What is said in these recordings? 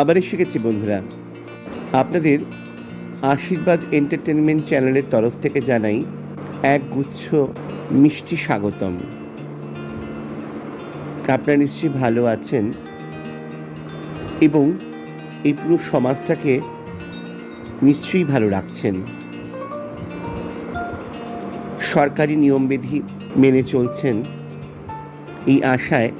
আবার এসে গেছি বন্ধুরা। আপনাদের আশীর্বাদ এন্টারটেনমেন্ট চ্যানেলের তরফ থেকে জানাই এক গুচ্ছ মিষ্টি স্বাগতম। আপনারা নিশ্চয়ই ভালো আছেন এবং এই পুরো সমাজটাকে নিশ্চয়ই ভালো রাখছেন। সরকারি নিয়মবিধি মেনে চলছেন এই আশায়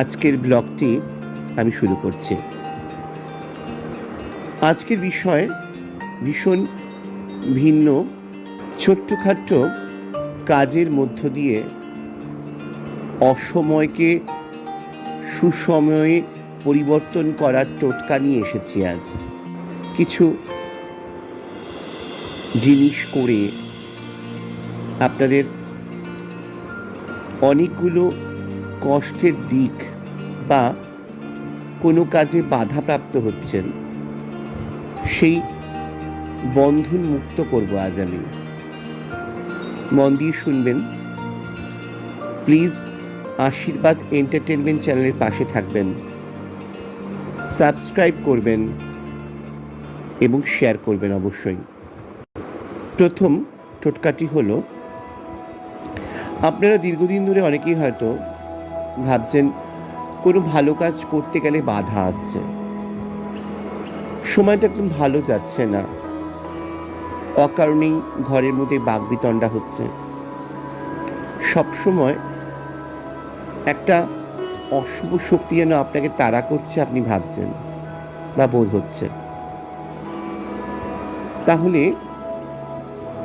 আজকের ব্লগটি আমি শুরু করছি। আজকের বিষয় ভীষণ ভিন্ন, ছোট্টখাট্ট কাজের মধ্য দিয়ে অসময়কে সুসময়ে পরিবর্তন করার টোটকা নিয়ে এসেছি আজ। কিছু জিনিস করে আপনাদের অনেকগুলো কষ্টের দিক বা কোনো কাজে বাধাপ্রাপ্ত হচ্ছেন। সেই বন্ধন মুক্ত করব আজ আমি। মন দিয়ে শুনবেন। প্লিজ আশীর্বাদ এন্টারটেনমেন্ট চ্যানেলের পাশে থাকবেন। সাবস্ক্রাইব করবেন এবং শেয়ার করবেন অবশ্যই। প্রথম টোটকাটি হলো, আপনারা দীর্ঘদিন ধরে অনেকেই হয়তো ভাবছেন কোনো ভালো কাজ করতে গেলে বাধা আসছে। সময়টা একদম ভালো যাচ্ছে না। অকারণেই ঘরের মধ্যে বাগবিতণ্ডা হচ্ছে। সবসময় একটা অশুভ শক্তি যেন আপনাকে তাড়া করছে, আপনি ভাবছেন বা বোধ হচ্ছে। তাহলে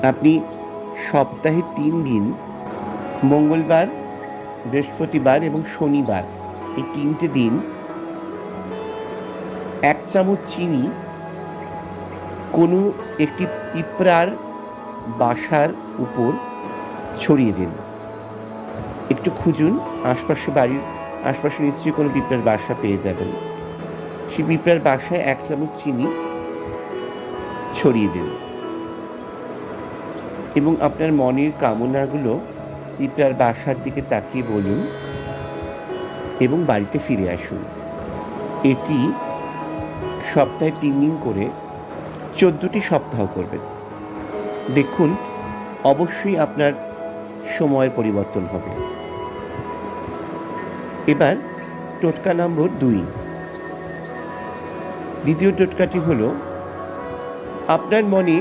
আপনি সপ্তাহে তিন দিন, মঙ্গলবার, বৃহস্পতিবার এবং শনিবার এই তিনটে দিন এক চামচ চিনি, কোনো একটি পিঁপড়ার বাসার উপর ছড়িয়ে দিন। একটু খুঁজুন, আশপাশে বাড়ির আশপাশে নিশ্চয়ই কোনো পিঁপড়ার বাসা পেয়ে যাবেন। সেই পিঁপড়ার বাসায় এক চামচ চিনি ছড়িয়ে দিন। এবং আপনার মনের কামনাগুলো পিঁপড়ার বাসার দিকে তাকিয়ে বলুন এবং বাড়িতে ফিরে আসুন। এটি সপ্তাহে তিন দিন করে চোদ্দটি সপ্তাহ করবেন। দেখুন, অবশ্যই আপনার সময়ের পরিবর্তন হবে। এবার টোটকা নম্বর দুই। দ্বিতীয় টোটকাটি হলো, আপনার মনে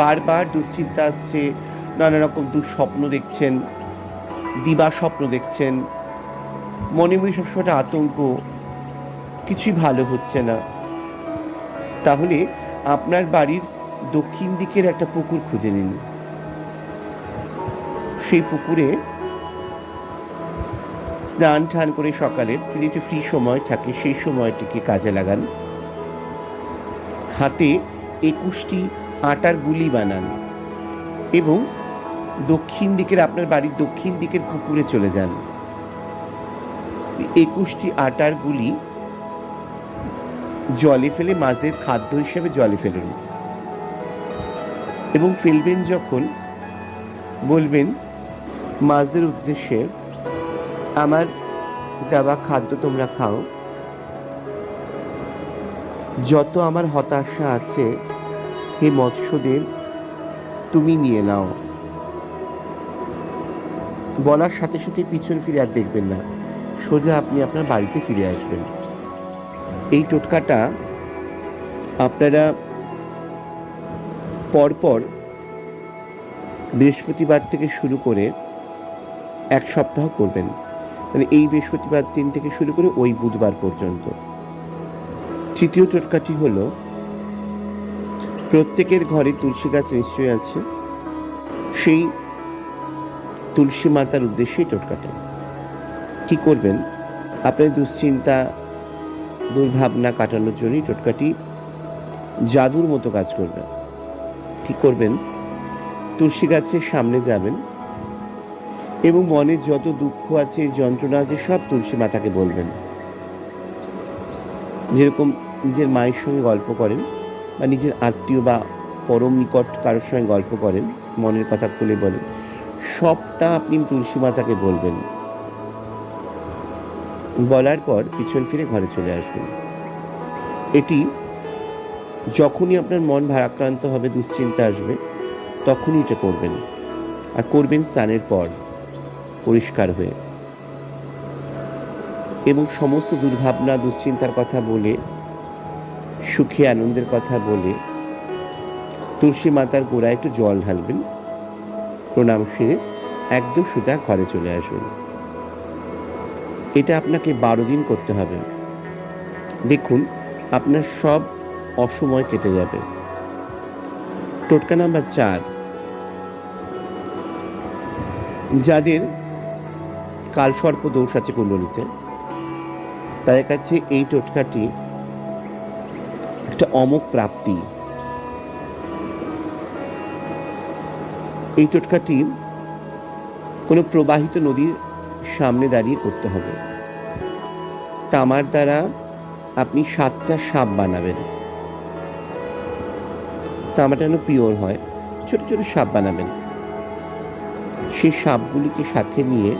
বারবার দুশ্চিন্তা আসছে নানা রকম দুঃস্বপ্ন দেখছেন দিবা স্বপ্ন দেখছেন, মনে মনে সবসময় আতঙ্ক কিছুই ভালো হচ্ছে না। তাহলে আপনার বাড়ির দক্ষিণ দিকের একটা পুকুর খুঁজে নিন। সেই পুকুরে স্নান টান করে সকালের যদি একটু ফ্রি সময় থাকে, সেই সময়টিকে কাজে লাগান। হাতে একুশটি আটার গুলি বানান এবং দক্ষিণ দিকের আপনার বাড়ির দক্ষিণ দিকের পুকুরে চলে যান। একুশটি আটার গুলি জলে ফেলে মাছের খাদ্য হিসেবে জলে ফেলুন এবং ফেলবেন যখন, বলবেন, মাছদের উদ্দেশ্যে আমার দেওয়া খাদ্য তোমরা খাও। যত আমার হতাশা আছে, হে মৎস্যদেব তুমি নিয়ে নাও। বলার সাথে সাথে পিছন ফিরে আর দেখবেন না। সোজা আপনি আপনার বাড়িতে ফিরে আসবেন। এই টোটকাটা আপনারা পরপর বৃহস্পতিবার থেকে শুরু করে এক সপ্তাহ করবেন। মানে এই বৃহস্পতিবার দিন থেকে শুরু করে ওই বুধবার পর্যন্ত। তৃতীয় টোটকাটি হলো, প্রত্যেকের ঘরে তুলসী গাছ নিশ্চয়ই আছে। সেই তুলসী মাতার উদ্দেশ্যে টোটকাটা। কি করবেন? আপনার দুশ্চিন্তা দুর্ভাবনা কাটানোর জন্যই টোটকাটি জাদুর মতো কাজ করবে। কি করবেন? তুলসী গাছের সামনে যাবেন এবং মনের যত দুঃখ আছে, যন্ত্রণা আছে, সব তুলসী মাতাকে বলবেন। যেরকম নিজের মায়ের সঙ্গে গল্প করেন বা নিজের আত্মীয় বা পরম নিকট কারোর সঙ্গে গল্প করেন, মনের কথা খুলে বলেন, সবটা আপনি তুলসী মাতাকে বলবেন। বলার পর পিছন ফিরে ঘরে চলে আসবেন। এটি যখনই আপনার মন ভারাক্রান্ত হবে, দুশ্চিন্তা আসবে, তখনই এটা করবেন। আর করবেন স্নানের পর, পরিষ্কার হয়ে। এবং সমস্ত দুর্ভাবনা, দুশ্চিন্তার কথা বলে, সুখে, আনন্দের কথা বলে, তুলসী মাতার গোড়ায় একটু জল ঢালবেন। প্রণাম সেরে একদম সোজা ঘরে চলে আসবেন। এটা আপনাকে বারো দিন করতে হবে। দেখুন, আপনার সব অসময় কেটে যাবে। টোটকা নাম্বার চার। যাদের কালসর্প দোষ আছে কুণ্ডলিতে, তাদের কাছে এই টোটকাটি একটা অমোক প্রাপ্তি। এই টোটকাটি কোনো প্রবাহিত নদীর সামনে দাঁড়িয়ে করতে হবে। তামার দ্বারা আপনি সাতটা সাপ বানাবেন। তামাটা যেন পিওর হয়, ছোট ছোট সাপ বানাবেন। সেই সাপগুলিকে সাথে নিয়ে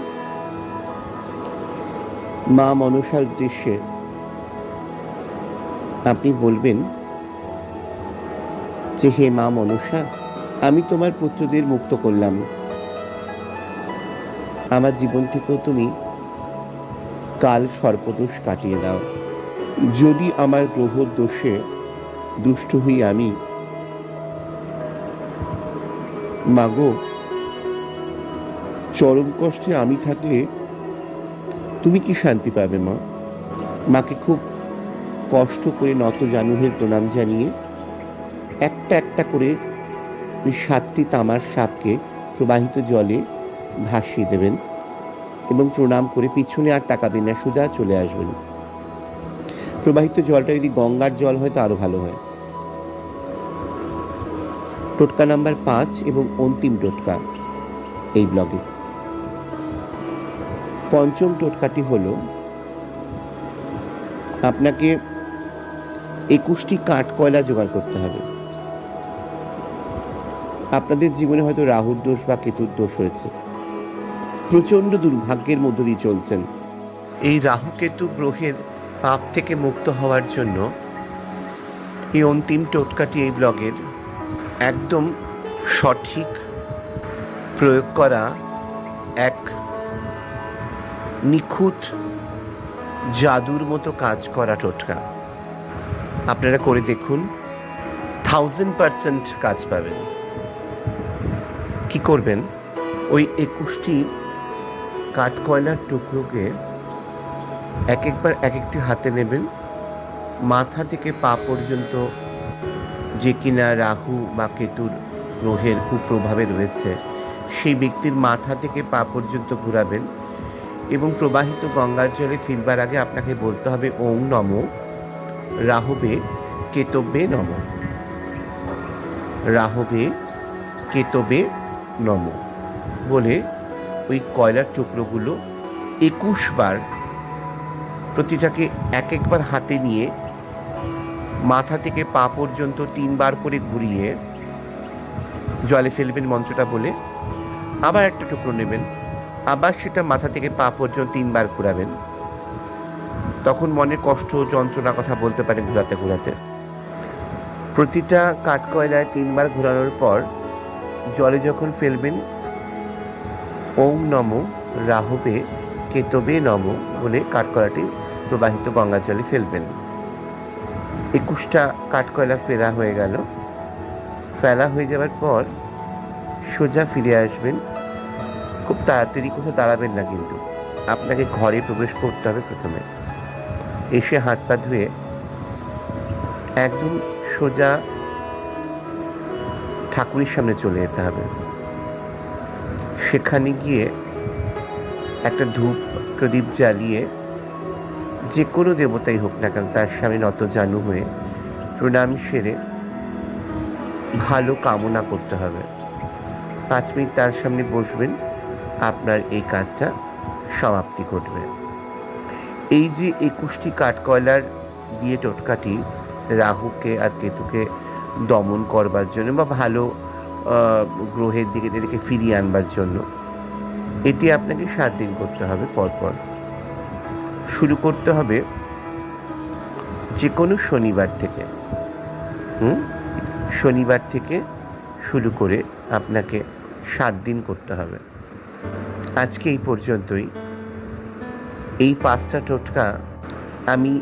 মা মনসার উদ্দেশ্যে আপনি বলবেন, যে হে মা মনসা, আমি তোমার পুত্রদের মুক্ত করলাম। আমার জীবন থেকেও তুমি কাল সর্পদোষ কাটিয়ে দাও। যদি আমার গ্রহ দোষে দুষ্ট হই আমি, মাগো, চরম কষ্টে আমি থাকলে তুমি কি শান্তি পাবে, মা? মাকে খুব কষ্ট করে নত জানুহের প্রণাম জানিয়ে একটা একটা করে সাতটি তামার সাপকে প্রবাহিত জলে ভাসিয়ে দেবেন এবং প্রণাম করে পিছনে আর তাকাবেন না, সোজা চলে আসবেন। প্রবাহিত জলটা যদি গঙ্গার জল হয় তো আরও ভালো হয়। টোটকা নাম্বার পাঁচ এবং অন্তিম টোটকা এই ব্লগে। পঞ্চম টোটকাটি হলো, আপনাকে একুশটি কাঠ কয়লা জোগাড় করতে হবে। আপনাদের জীবনে হয়তো রাহুর দোষ বা কেতুর দোষ হয়েছে প্রচণ্ড দুর্ভাগ্যের মধ্য দিয়ে চলছেন। এই রাহুকেতু গ্রহের পাপ থেকে মুক্ত হওয়ার জন্য এই অন্তিম টোটকাটি এই ব্লগের একদম সঠিক প্রয়োগ করা এক নিখুঁত জাদুর মতো কাজ করা টোটকা। আপনারা করে দেখুন থাউজেন্ড পার্সেন্ট কাজ পাবেন। কি করবেন? ওই একুশটি কাঠকয়লার টুকরোকে এক একবার এক একটি হাতে নেবেন। মাথা থেকে পা পর্যন্ত যে কিনা রাহু বা কেতুর গ্রহের কুপ্রভাবে রয়েছে, সেই ব্যক্তির মাথা থেকে পা পর্যন্ত ঘুরাবেন এবং প্রবাহিত গঙ্গার জলে ফিরবার আগে আপনাকে বলতে হবে ওং নম রাহবে কেতবে নম। রাহবে কেতবে নম বলে ওই কয়লার টুকরোগুলো একুশ বার প্রতিটাকে এক একবার হাতে নিয়ে মাথা থেকে পা পর্যন্ত তিনবার করে ঘুরিয়ে জলে ফেলবেন মন্ত্রটা বলে, আবার একটা টুকরো নেবেন, আবার সেটা মাথা থেকে পা পর্যন্ত তিনবার ঘুরাবেন। তখন মনে কষ্ট যন্ত্রণা কথা বলতে পারেন ঘুরাতে ঘুরাতে। প্রতিটা কাঠকয়লায় তিনবার ঘোরানোর পর জলে যখন ফেলবেন ওম নম রাহবে কেতবে নম বলে কাঠকয়লাটি প্রবাহিত গঙ্গা জলে ফেলবেন। একুশটা কাঠকয়লা ফেলা হয়ে গেল। ফেলা হয়ে যাওয়ার পর সোজা ফিরে আসবেন। খুব তাড়াতাড়ি কোথাও দাঁড়াবেন না কিন্তু। আপনাকে ঘরে প্রবেশ করতে হবে প্রথমে। এসে হাত পা ধুয়ে একদম সোজা ঠাকুরের সামনে চলে যেতে হবে। সেখানে গিয়ে একটা ধূপ, প্রদীপ জ্বালিয়ে যে কোনো দেবতাই হোক না কেন তার সামনে নত জানু হয়ে প্রণাম সেরে ভালো কামনা করতে হবে। পাঁচ মিনিট তার সামনে বসবেন, আপনার এই কাজটা সমাপ্তি ঘটবে। এই যে একুশটি কাঠকয়লার দিয়ে টোটকাটি রাহুকে আর কেতুকে দমন করবার জন্য বা ভালো গ্রহের দিকে তাদেরকে ফিরিয়ে আনবার জন্য। এটি আপনাকে সাত দিন করতে হবে পরপর। শুরু করতে হবে যে কোনো শনিবার থেকে। হুম? শনিবার থেকে শুরু করে আপনাকে সাত দিন করতে হবে। আজকে এই পর্যন্তই। এই পাঁচটা টোটকা আমি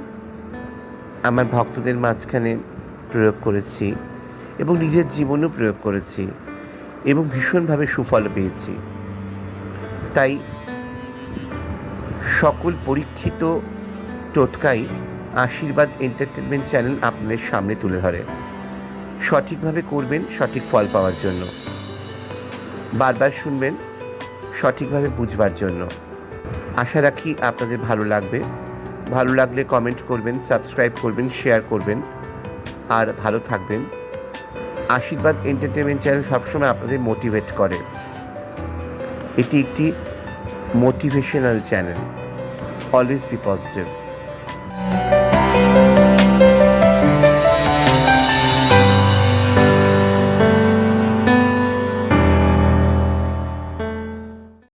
আমার ভক্তদের মাঝখানে প্রয়োগ করেছি। এবং নিজের জীবনেও প্রয়োগ করেছি এবং ভীষণভাবে সুফল পেয়েছি। তাই সকল পরীক্ষিত টোটকাই আশীর্বাদ এন্টারটেনমেন্ট চ্যানেল আপনাদের সামনে তুলে ধরে। সঠিকভাবে করবেন, সঠিক ফল পাওয়ার জন্য। বারবার শুনবেন, সঠিকভাবে বুঝবার জন্য। আশা রাখি আপনাদের ভালো লাগবে। ভালো লাগলে কমেন্ট করবেন সাবস্ক্রাইব করবেন শেয়ার করবেন। আর ভালো থাকবেন। আশীর্বাদ এন্টারটেনমেন্ট চ্যানেল সবসময় আপনাদের মোটিভেট করে। এটি একটি motivational channel always be positive